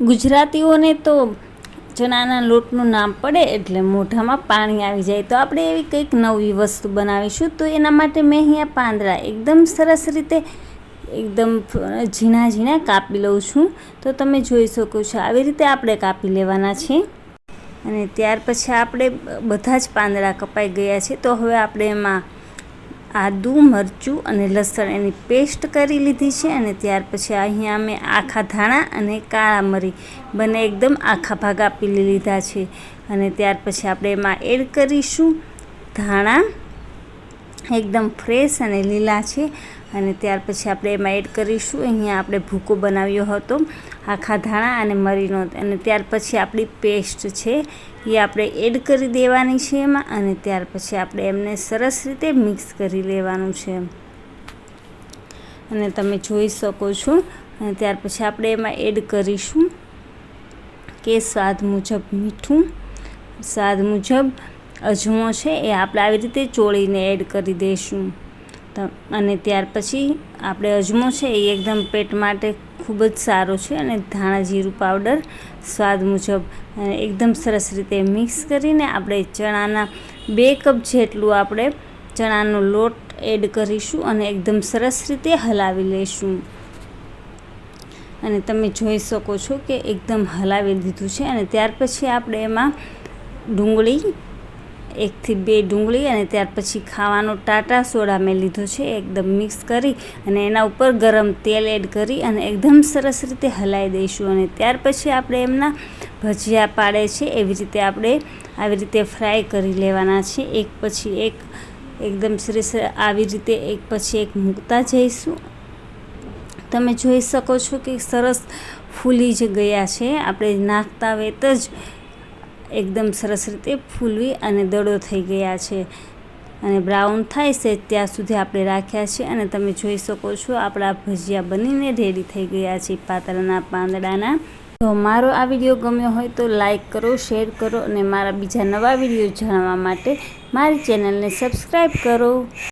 ગુજરાતીઓને તો ચણાના લોટનું નામ પડે એટલે મોઢામાં પાણી આવી જાય. તો આપણે એવી કંઈક નવી વસ્તુ બનાવીશું. તો એના માટે મેં અહીંયા પાંદડા એકદમ સરસ રીતે એકદમ ઝીણા ઝીણા કાપી લઉં છું. તો તમે જોઈ શકો છો આવી રીતે આપણે કાપી લેવાના છે અને ત્યાર પછી આપણે બધા જ પાંદડા કપાઈ ગયા છે. તો હવે આપણે એમાં આદું, મરચું અને લસણ એની પેસ્ટ કરી લીધી છે અને ત્યાર પછી અહીંયા અમે આખા ધાણા અને કાળા મરી બંને એકદમ આખા ભાગ આપી લીધા છે. અને ત્યાર પછી આપણે એમાં એડ કરીશું ધાણા એકદમ ફ્રેશ અને લીલા છે. અને ત્યાર પછી આપણે એમાં એડ કરીશું. અહીંયા આપણે ભૂકો બનાવ્યો હતો, આખા ધાણા અને મરીનો. અને ત્યાર પછી આપણી પેસ્ટ છે, એ આપણે એડ કરી દેવાની છે એમાં. અને ત્યાર પછી આપણે એમને સરસ રીતે મિક્સ કરી લેવાનું છે. અને તમે જોઈ શકો છો. અને ત્યાર પછી આપણે એમાં એડ કરીશું, કે સ્વાદ મુજબ મીઠું. સ્વાદ મુજબ અજમો છે એ આપણે આવી રીતે ચોળીને એડ કરી દઈશું. અને ત્યાર પછી આપણે અજમો છે એ એકદમ પેટ માટે ખૂબ જ સારો છે અને ધાણા જીરું પાવડર સ્વાદ મુજબ. એકદમ સરસ રીતે મિક્સ કરીને આપણે ચણાના બે કપ જેટલું આપણે ચણાનો લોટ એડ કરીશું અને એકદમ સરસ રીતે હલાવી લઈશું. અને તમે જોઈ શકો છો કે એકદમ હલાવી દીધું છે અને ત્યાર પછી આપણે એમાં ડુંગળી એકથી બે ડુંગળી અને ત્યાર પછી ખાવાનો ટાટા સોડા મેં લીધો છે, એકદમ મિક્સ કરી અને એના ઉપર ગરમ તેલ એડ કરી અને એકદમ સરસ રીતે હલાવી દઈશું અને ત્યાર પછી આપણે એમના ભજીયા પાડે છે, એવી રીતે આપણે આવી રીતે ફ્રાય કરી લેવાના છે, એક પછી એક એકદમ સરસ આવી રીતે એક પછી એક મૂકતા જઈશું. તમે જોઈ શકો છો કે સરસ ફૂલી જ ગયા છે, આપણે નાખતા વેત જ એકદમ સરસ રીતે ફૂલવી અને દડો થઈ ગયા છે. અને બ્રાઉન થાય છે ત્યાં સુધી આપણે રાખ્યા છે અને તમે જોઈ શકો છો આપણા ભજીયા બનીને રેડી થઈ ગયા છે પાતળના પાંદડાના. તો મારો આ વીડિયો ગમ્યો હોય તો લાઈક કરો, શેર કરો અને મારા બીજા નવા વીડિયો જાણવા માટે મારી ચેનલને સબસ્ક્રાઈબ કરો.